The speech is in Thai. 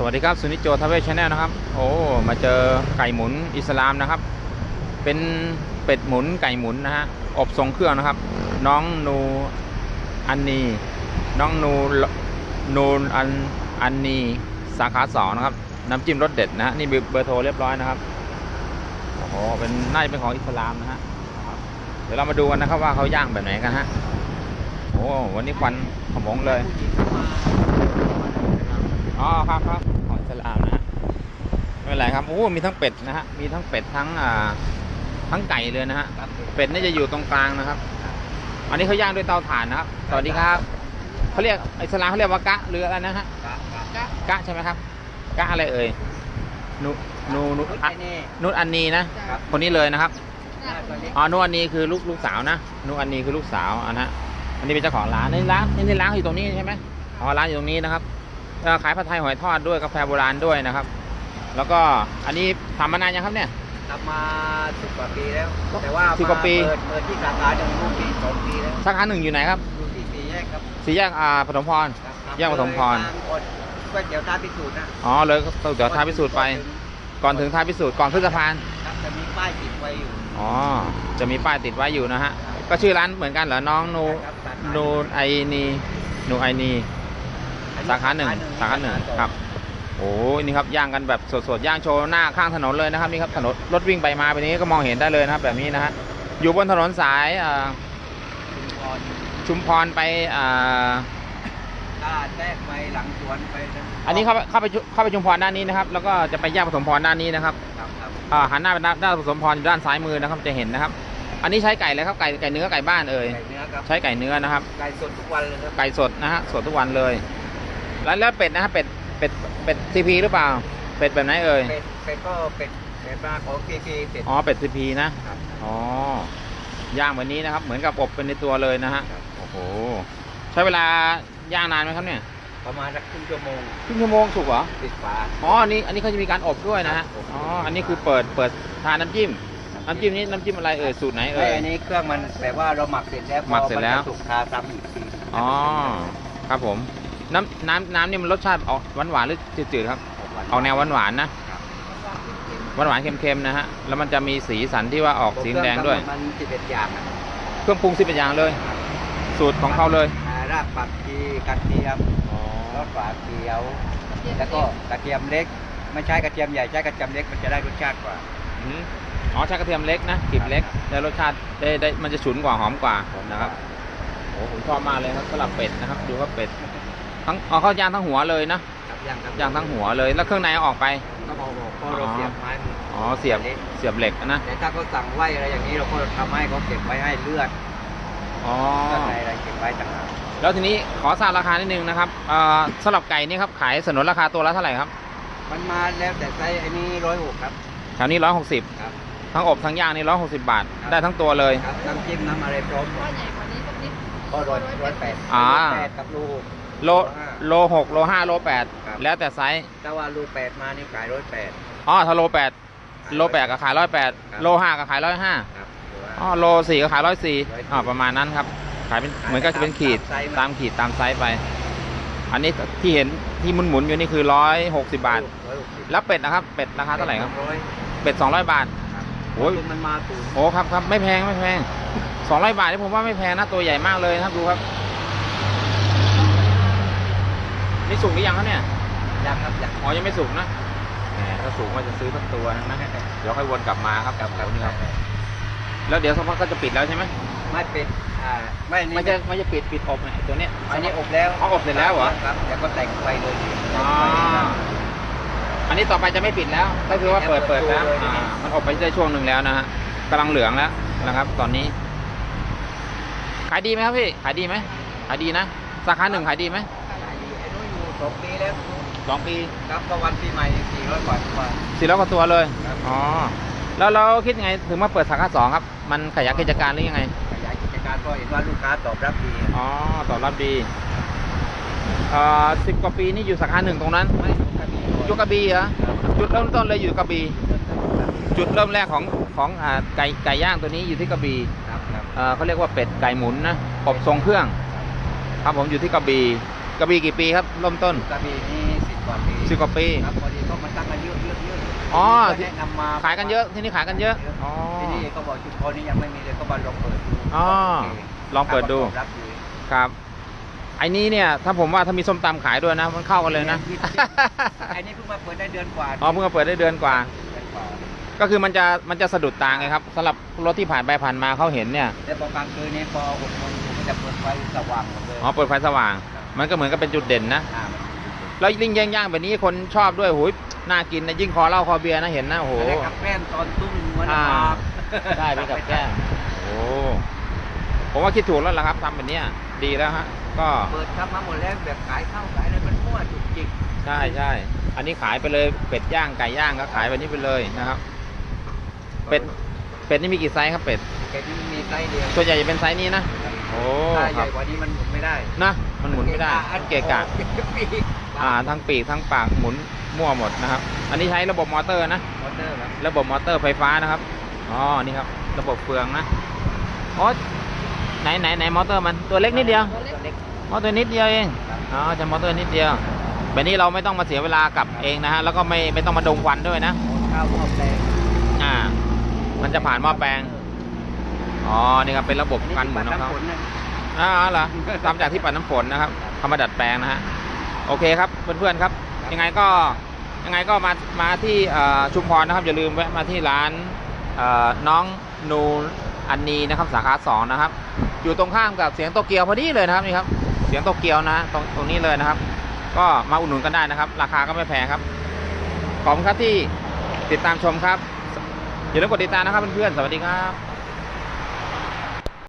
สวัสดีครับสุนิจโจทเวชชาแนลนะครับ โอ้มาเจอไก่หมุนอิสลามนะครับ เป็นเป็ดหมุนไก่หมุนนะฮะอบทรงเครื่องนะครับ น้องนูอันนีน้องนูนูอันอันนีสาขาสองนะครับน้ำจิ้มรสเด็ดนะฮะนี่เบอร์โทรเรียบร้อยนะครับโอ้โหเป็นน่าจะเป็นของอิสลามนะฮะเดี๋ยวเรามาดูกันนะครับว่าเขาย่างแบบไหนกันฮะโอ้วันนี้ควันขมงเลย อ๋อครับครับของสลามนะฮะไม่เป็นไรครับ โอ้ มีทั้งเป็ดนะฮะ มีทั้งเป็ดทั้งอ่าทั้งไก่เลยนะฮะ เป็ดนี่จะอยู่ตรงกลางนะครับ อันนี้เขาย่างด้วยเตาถ่านนะครับ สวัสดีครับเขาเรียกไอิสลามเขาเรียกว่ากะหรืออะไรนะฮะ กะใช่ไหมครับ กะอะไรเอ่ยนูนูนูอะนุอันนีนะ คนนี้เลยนะครับ อ๋อ นุอันนีคือลูกลูกสาวนะ นุอันนีคือลูกสาวอันนะอันนี้เป็นเจ้าของร้านนี่ร้านนี่ร้านอยู่ตรงนี้ใช่ไหมอ๋อร้านอยู่ตรงนี้นะครับ ขายผัดไทยหอยทอดด้วยกาแฟโบราณด้วยนะครับ แล้วก็อันนี้ทำมานานยังครับเนี่ยทำมาสิบกว่าปีแล้ว แต่ว่าสิบกว่าปีเปิดเปิดที่สาขาหนึ่งรูปปีสองปีแล้วสาขาหนึ่งอยู่ไหนครับอยู่ที่สี่แยกครับสี่แยกอ่าปฐมพรครับแยกปฐมพรเลยทางอดก๋วยเตี๋ยวท่าพิสูจน์นะอ๋อเลยต้องเดี๋ยวท้ายพิสูจน์ไป ก่อนถึงท้ายพิสูจน์ก่อนขึ้นสะพานครับจะมีป้ายติดไว้อยู่อ๋อจะมีป้ายติดไว้อยู่นะฮะก็ชื่อร้านเหมือนกันเหรอน้องนูครับสาขานูไอนีนูไอนี สาขาหนึ่งสาขาหนึ่งครับโอ้ยนี่ครับย่างกันแบบสดๆย่างโชว์หน้าข้างถนนเลยนะครับนี่ครับถนนรถวิ่งไปมาแบบนี้ก็มองเห็นได้เลยนะครับ แบบนี้นะฮะอยู่บนถนนสายอ่าชุมพรชุมพรไปอ่าถ้าแทรกไปหลังสวนไปทงอันนี้เข้าไปเข้าไปชุเข้าไปชุมพรด้านนี้นะครับ แล้วก็จะไปแยกปฐมพรด้านนี้นะครับครับครับอ่าหันหน้าไปด้านด้านปฐมพรอยู่ด้านซ้ายมือนะครับจะเห็นนะครับ อันนี้ใช้ไก่เลยครับไก่ไก่เนื้อไก่บ้านเอ่ยไก่เนื้อครับใช้ไก่เนื้อนะครับไก่สดทุกวันเลยครับไก่สดนะฮะสดทุกวันเลย แล้วแล้วเป็ดนะฮะเป็ดเป็ดเป็ดซีพีหรือเปล่า เป็ดแบบไหนเอ่ยเป็ดเป็ดก็เป็ดเป็ดปลาของเคเคเป็ดอ๋อเป็ดซีพีนะครับอ๋อย่างแบบนี้นะครับ เหมือนกับอบเป็นในตัวเลยนะฮะครับโอ้โหใช้เวลาย่างนานไหมครับเนี่ยประมาณสักครึ่งชั่วโมงครึ่งชั่วโมงสุกเหรอปิดฝาอ๋ออันนี้อันนี้เขาจะมีการอบด้วยนะฮะครับอ๋ออันนี้คือเปิดเปิดทานน้ำจิ้มน้ำจิ้มนี้น้ำจิ้มอะไรเอ่ยสูตรไหนไอ้เอ่ยอันนี้เครื่องมันแบบว่าเราหมักเสร็จแล้วหมักเสร็จแล้วพอมันจะสุกทาซ้ำอีกทีอ๋อครับผม น้ำน้ำน้ำนี่มันรสชาติออกหวานหวานๆหรือจืดๆครับ ออกแนวหวานหวานๆนะหวานหวานๆเค็มๆนะฮะแล้วมันจะมีสีสันที่ว่าออกสีแดงด้วยมันสิบเอ็ดอย่างอะเครื่องปรุงสิบเป็นอย่างเลย สูตรของเขาเลยอ่ารากผักชีกระเทียมรสฝาเขียว แล้วก็กระเทียมเล็กไม่ใช่กระเทียมใหญ่ใช้กระเทียมเล็กมันจะได้รสชาติกว่าอืมอ๋อใช้กระเทียมเล็กนะกลีบเล็กได้รสชาติได้ได้มันจะฉุนกว่าหอมกว่านะครับโอ้ผมชอบมากเลยครับสลับเป็ดนะครับ ดูว่าเป็ด ทั้งอ๋อเขาย่างทั้งหัวเลยนะครับย่างครับย่างทั้งหัวเลย แล้วเครื่องในเอาออกไป ก็บอกบอกพอเราเสียบไม้อ๋อเสียบเสียบเหล็กนะแต่ถ้าเขาสั่งไว้อะไรอย่างนี้เราก็ทำให้เขาเก็บไว้ให้เลือดอ๋อเลือดอะไรอะไรเก็บไว้ต่างหากแล้วทีนี้ขอทราบราคานิดนึงนะครับเอ่อสำหรับไก่นี่ครับขายสนนราคาตัวละเท่าไหร่ครับ มันมันมาแล้วแต่ไซส์อันนี้ร้อยหกครับแถวนี้ร้อยหกสิบครับทั้งอบทั้งย่างนี่ร้อยหกสิบบาทครับได้ทั้งตัวเลยครับน้ำจิ้มน้ำอะไรพร้อมหมดใหญ่กว่านี้สักนิดก็ร้อยร้อยแปดอ่าแปดกับลูก โลโลหกโลห้าโลแปดครับ แล้วแต่ไซส์ถ้าว่าลูกแปดมานี่ขายร้อยแปด อ๋อถ้าโลแปดโลแปดก็ขายร้อยแปดครับ โลห้าก็ขายร้อยห้าครับหรือว่า อ๋อโลสี่ก็ขายร้อยสี่104อ่าประมาณนั้นครับ ขายเป็นขายเหมือนก็จะเป็นขีดตามไซส์ตามขีดตามไซส์ไป อันนี้ที่เห็นที่หมุนหมุนๆอยู่นี่คือร้อยหกสิบบาท ร้อยหกสิบแล้วเป็ดนะครับ เป็ดราคาเท่าไหร่ครับร้อยเป็ดสองร้อยบาท ครับโอ้ยต้นมันมาสูงโอ้ครับครับไม่แพงไม่แพงสองร้อยบาทนี่ผมว่าไม่แพงนะตัวใหญ่มากเลยนะครับดูครับ นี่สุกหรือยังครับเนี่ยยังครับยังอ๋อยังไม่สุกนะแหมถ้าสุกก็จะซื้อสักตัวนะเดี๋ยวค่อยวนกลับมาครับครับแถวนี้ครับแล้วเดี๋ยวสักพักก็จะปิดแล้วใช่ไหมไม่ปิดอ่าไม่นี่มันจะมันจะปิดปิดอบเนี่ยตัวเนี้ยอันนี้อบแล้วอ๋ออบเสร็จแล้วเหรอครับแล้วก็แต่งไฟเลยอ๋ออันนี้ต่อไปจะไม่ปิดแล้ว ก็คือว่าเปิดเปิดแล้วอ่ามันอบไปได้ช่วงหนึ่งแล้วนะฮะกำลังเหลืองแล้วนะครับ ตอนนี้ ขายดีไหมครับพี่ขายดีไหมขายดีนะสาขาหนึ่งขายดีไหมไอ้นู้นอยู่ สองปีแล้วสองปีครับก็วันปีใหม่สี่ร้อยกว่าตัวสี่ร้อยกว่าตัวเลยครับอ๋อแล้วเราคิดยังไงถึงมาเปิดสาขาสองครับ มันขยายกิจการหรือยังไง ขยายกิจการเพราะเห็นว่าลูกค้าตอบรับดีอ๋อตอบรับดีเอ่อสิบกว่าปีนี่อยู่สาขาหนึ่งตรงนั้นไม่ถูกกันดีอยู่กระบี่เหรอจุดเริ่มต้นเลยอยู่กระบี่จุดเริ่มแรกของของอ่าไก่ไก่ย่างตัวนี้อยู่ที่กระบี่ครับครับเอ่อเขาเรียกว่าเป็ดไก่หมุนนะอบทรงเครื่องครับผมอยู่ที่กระบี่ กระบี่กี่ปีครับเริ่มต้นกระบี่นี่สิบกว่าปีสิบกว่าปี ครับพอดีก็มาตั้งกันเยอะเยอะเยอะอ๋อก็แนะนำมาขายกันเยอะที่นี่ขายกันเยอะอ๋อที่นี่ก็บอกชุมพรนี่ยังไม่มีเลยก็มาลองเปิดดูอ๋อโเคลองเปิดดูตามรับดีครับไอ้นี้เนี่ยถ้าผมว่าถ้ามีส้มตำขายด้วยนะ มันเข้ากันเลยนะไอ้นี่เพิ่งมาเปิดได้เดือนกว่าอ๋อเพิ่งมาเปิดได้เดือนกว่าเดือนกว่าก็คือมันจะมันจะสะดุดตาไงครับสำหรับรถที่ผ่านไปผ่านมาเขาเห็นเนี่ยแล้วพอกลางคืนนี่พอหกโมงมันจะเปิดไฟสว่างหมดเลยอ๋อเปิดไฟสว่าง มันก็เหมือนกับเป็นจุดเด่นนะอ่าแล้วยิ่งย่างๆแบบนี้คนชอบด้วยโอ้ยน่ากินนะยิ่งคอเหล้าคอเบียร์นะเห็นนะโอ้โหแล้วได้กับแกล้มตอนตุ้มเหมือนอ่าปลาได้ไปกับแก้มโอ้ผมว่าคิดถูกแล้วล่ะครับทำแบบเนี้ยดีแล้วฮะก็เปิดทำมาหมดแล้วแบบขายข้าวขายอะไรมันมั่วจุกจิกใช่ใช่อันนี้ขายไปเลยเป็ดย่างไก่ย่างก็ขายแบบนี้ไปเลยนะครับ เป็ด เป็ดนี่มีกี่ไซส์ครับเป็ดแกนี่มีไส้เดียว ส่วนใหญ่จะเป็นไซส์นี้นะ โอ้ถ้าใหครัญ่บกว่านี้มันหมุนไม่ได้นะ มันหมุนไม่ได้เกะกะ ปีกอ่าทั้งปีกทั้งปากหมุนมั่วหมดนะครับ อันนี้ใช้ระบบมอเตอร์นะ มอเตอร์ครับระบบมอเตอร์ไฟฟ้านะครับ อ๋อ นี่ครับ ระบบเฟืองนะอ๋อไหนไหนไหนมอเตอร์มันตัวเล็กนิดเดียว ตัวเล็ก มอเตอร์นิดเดียวเอง อ๋อจะมอเตอร์นิดเดียว แบบนี้เราไม่ต้องมาเสียเวลากลับเองนะฮะ แล้วก็ไม่ไม่ต้องมาดมควันด้วยนะ ข้าวหม้อแปลงอ่า มันจะผ่านหม้อแปลง อ๋อ นี่ครับเป็นระบบการหมุนของเขาฝนนะอ่าเหรอทำจากที่ปัดน้ำฝนนะครับเขามาดัดแปลงนะฮะ โอเคครับเพื่อนๆครับ ยังไงก็ยังไงก็มามาที่เอ่อชุมพรนะครับ อย่าลืมแวะมาที่ร้านเอ่อน้องนูอันนีนะครับสาขาสองนะครับ อยู่ตรงข้ามกับเสียงโตเกียวพอดีเลยนะครับนี่ครับ เสียงโตเกียวนะฮะตรงตรงนี้เลยนะครับ ก็มาอุดหนุนกันได้นะครับ ราคาก็ไม่แพงครับขอบคุณครับที่ติดตามชมครับ อย่าลืมกดติดตามนะครับเพื่อนๆ สวัสดีครับ